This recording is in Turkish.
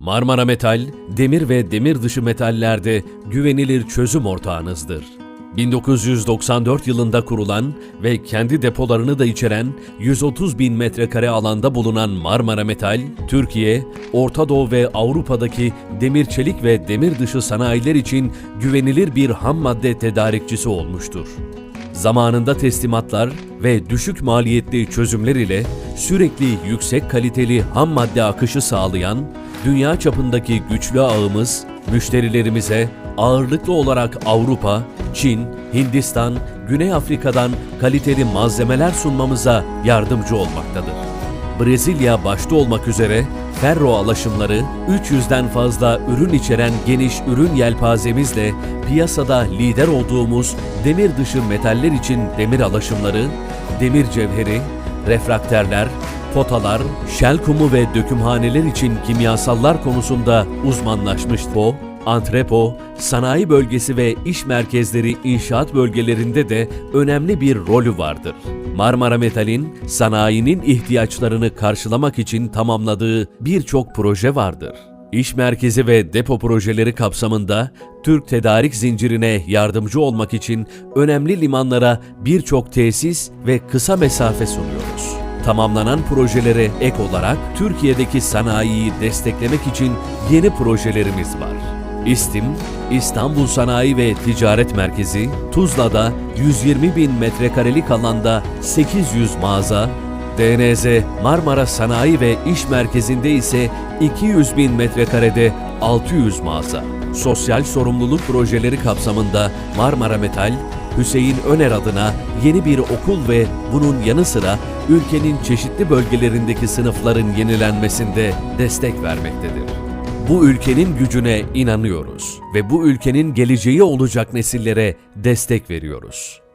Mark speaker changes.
Speaker 1: Marmara Metal, demir ve demir dışı metallerde güvenilir çözüm ortağınızdır. 1994 yılında kurulan ve kendi depolarını da içeren 130 bin metrekare alanda bulunan Marmara Metal, Türkiye, Orta Doğu ve Avrupa'daki demir çelik ve demir dışı sanayiler için güvenilir bir ham madde tedarikçisi olmuştur. Zamanında teslimatlar ve düşük maliyetli çözümler ile sürekli yüksek kaliteli ham madde akışı sağlayan dünya çapındaki güçlü ağımız müşterilerimize ağırlıklı olarak Avrupa, Çin, Hindistan, Güney Afrika'dan kaliteli malzemeler sunmamıza yardımcı olmaktadır. Brezilya başta olmak üzere ferro alaşımları 300'den fazla ürün içeren geniş ürün yelpazemizle piyasada lider olduğumuz demir dışı metaller için demir alaşımları, demir cevheri, refrakterler, potalar, şel kumu ve dökümhaneler için kimyasallar konusunda uzmanlaşmış o, antrepo, sanayi bölgesi ve iş merkezleri inşaat bölgelerinde de önemli bir rolü vardır. Marmara Metal'in sanayinin ihtiyaçlarını karşılamak için tamamladığı birçok proje vardır. İş merkezi ve depo projeleri kapsamında Türk tedarik zincirine yardımcı olmak için önemli limanlara birçok tesis ve kısa mesafe sunuyoruz. Tamamlanan projelere ek olarak Türkiye'deki sanayiyi desteklemek için yeni projelerimiz var. İSTİM, İstanbul Sanayi ve Ticaret Merkezi, Tuzla'da 120 bin metrekarelik alanda 800 mağaza, DNZ Marmara Sanayi ve İş Merkezi'nde ise 200 bin metrekarede 600 mağaza. Sosyal sorumluluk projeleri kapsamında Marmara Metal, Hüseyin Öner adına yeni bir okul ve bunun yanı sıra ülkenin çeşitli bölgelerindeki sınıfların yenilenmesinde destek vermektedir. Bu ülkenin gücüne inanıyoruz ve bu ülkenin geleceği olacak nesillere destek veriyoruz.